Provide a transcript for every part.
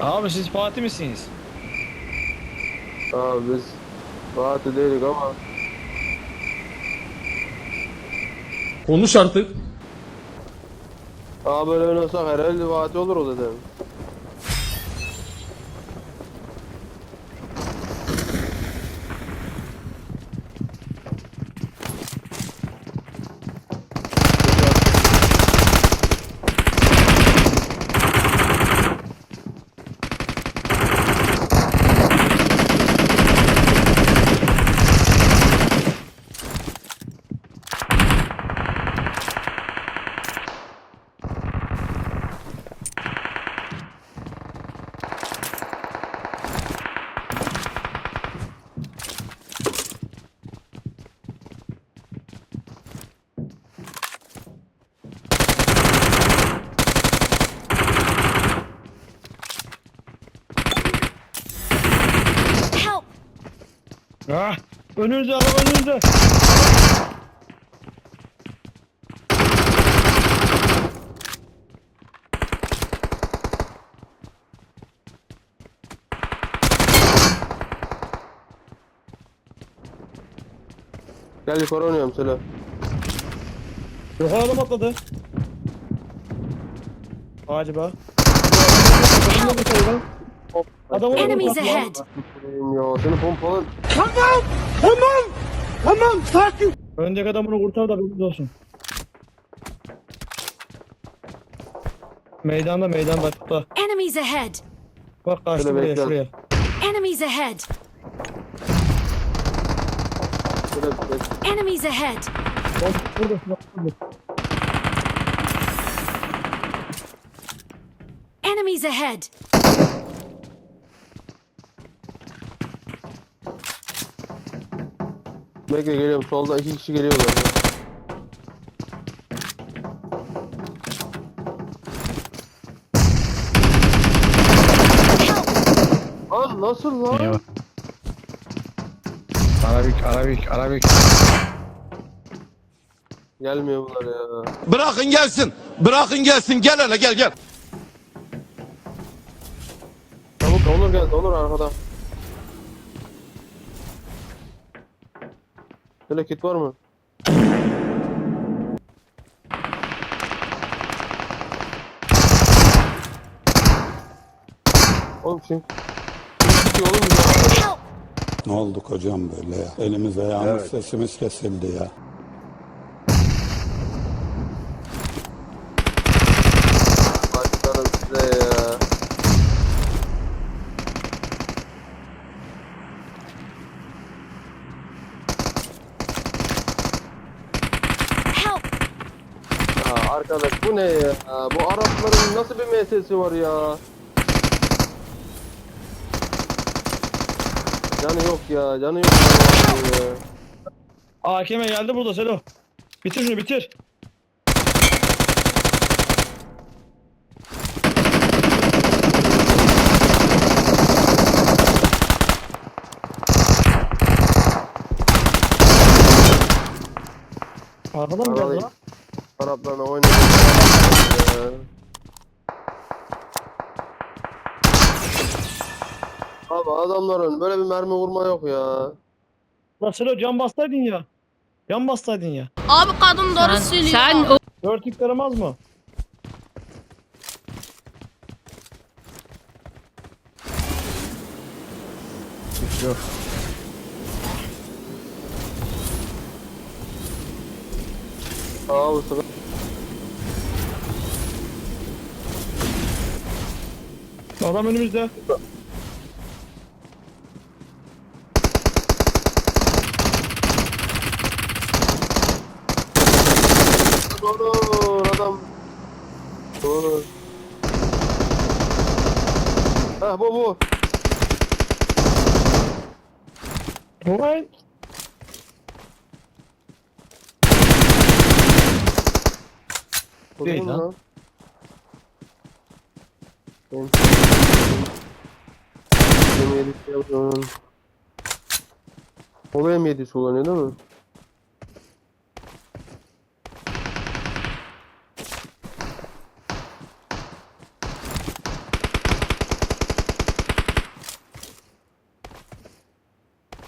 Abi siz Fatih misiniz? Abi biz Fatih değilik ama Konuş artık. Abi böyle oynasak herhalde Fatih olur o dedim. Help! Ah! Önünüzde araba önünüzde. Gel yukarı oynuyorum söyle. Yukarı adam atladı. Acaba. Hop. Adam orada Enemies patladı. ahead! Ya seni pompalan. Öndeki adam bunu kurtar da bilginiz olsun. Meydanda meydanda açıkta. Enemies ahead! Bak kaçtı Şöyle buraya bekle. şuraya. Enemies ahead! Şöyle bir- Enemies ahead! Bak burada şurada. şurada. Enemies ahead! Bekle geliyorum solda iki kişi geliyorlar. Lan nasıl lan? Arabik, Arabik, Arabik. Gelmiyor bunlar ya. Bırakın gelsin. Bırakın gelsin. Gel hele gel gel. Çabuk Onur geldi Onur arkada. Şöyle kit var mı? Oğlum şey. Şey oğlum ya. Ne olduk hocam böyle ya? Elimiz ayağımız sesimiz kesildi ya. Başlarım size ya. Help! Ya arkadaş bu ne ya? Bu Arapların nasıl bir meselesi var ya? Canı yok ya, canı yok ya. AKM geldi burada Selo. Bitir şunu bitir. Arkadan mı geldi lan? Araplarla oynadı. ya. Abi adamların böyle bir mermi vurma yok ya. Lan Selo can bastaydın ya. Can bastaydın ya. Abi kadın doğru söylüyor. Sen o Dört yük yaramaz mı? Yok. Bu sefer. Adam önümüzde. Dur adam. Dur. Heh bu bu. Vay. Değil lan. Ben Olaya mı yedi kullanıyor değil mi?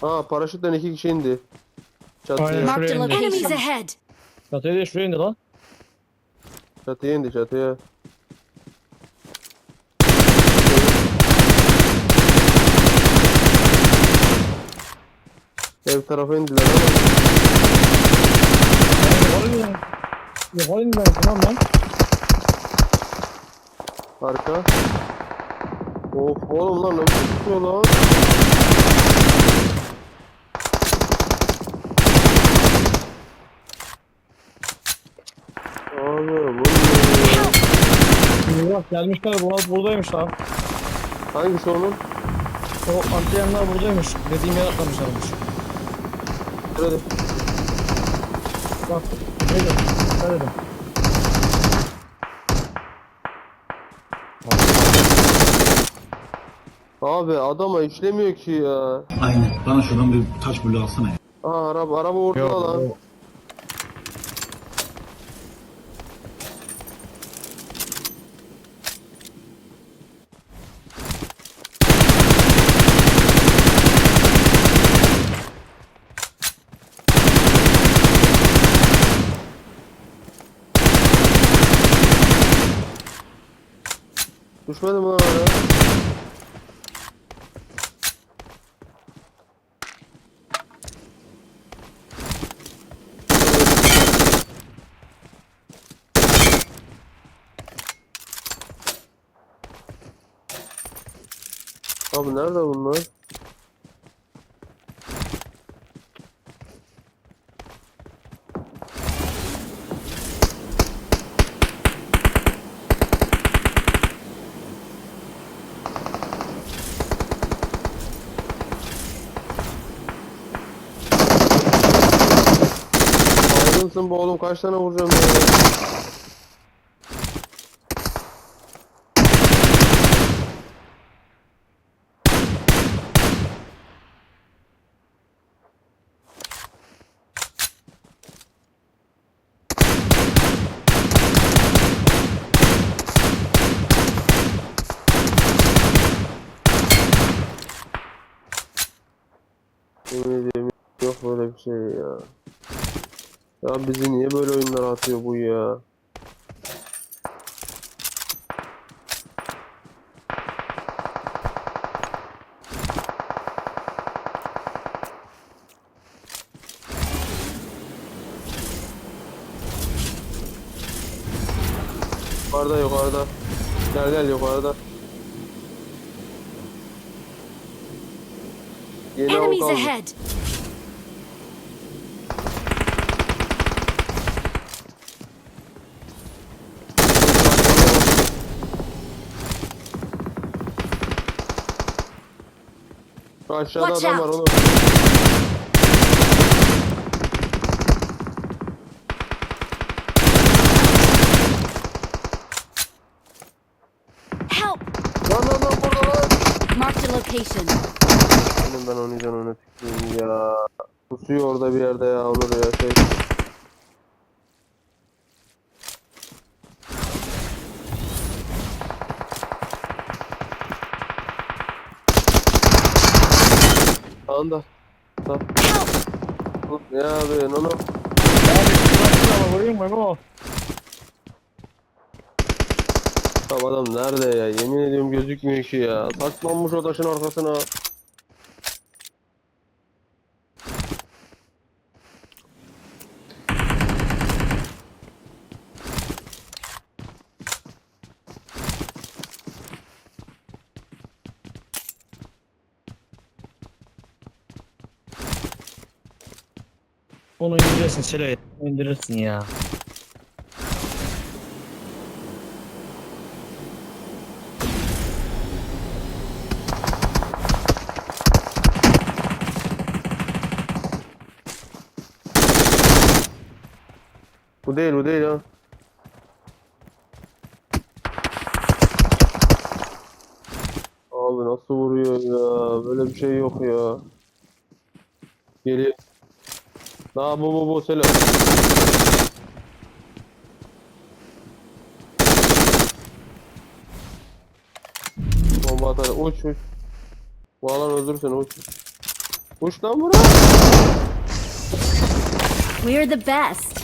Aa paraşütten iki kişi indi. Çatıya. Aynen. Marked Çatıya şuraya indi lan çatıya indi çatıya. Ev tarafa indiler ama indi ben tamam lan. arka. Of oğlum lan tutuyor lan? Abi? Bak gelmişler bunlar buradaymış lan. Hangisi onun? O antiyenler buradaymış. Dediğim yere atlamışlarmış. Hadi. Bak. Ne dedim? Ne dedim? Abi adama işlemiyor ki ya. Aynen. Bana şuradan bir taş bulu alsana ya. Aa araba araba ortada lan. yok. Düşmedi mi lan oraya? Abi nerede bunlar? Aydınsın bu oğlum kaç tane vuracağım ya? Yemin ediyorum yok böyle bir şey ya. Ya bizi niye böyle oyunlara atıyor bu ya? Yukarıda yukarıda. Gel gel yukarıda. Yeni Enemies ahead. Aşağıda Watch adam var out. onu. Help! Lan lan lan burada lan. Marked a location. Benim ben onu canını tüküreyim ya. Pusuyor orada bir yerde ya olur ya şey. Sağ. Oğlum Ne abi onu? Ama vurayım mı bu? Tamam adam nerede ya? Yemin ediyorum gözükmüyor ki ya. Saklanmış o taşın arkasına. Onu indirirsin Selo. İndirirsin ya. Bu değil bu değil ha. Abi nasıl vuruyor ya? Böyle bir şey yok ya. Geliyor. Daha bu bu bu Selo. Bomba atar. Uç uç. Bu alan öldürürsen uç. Uç lan bura. We're the best.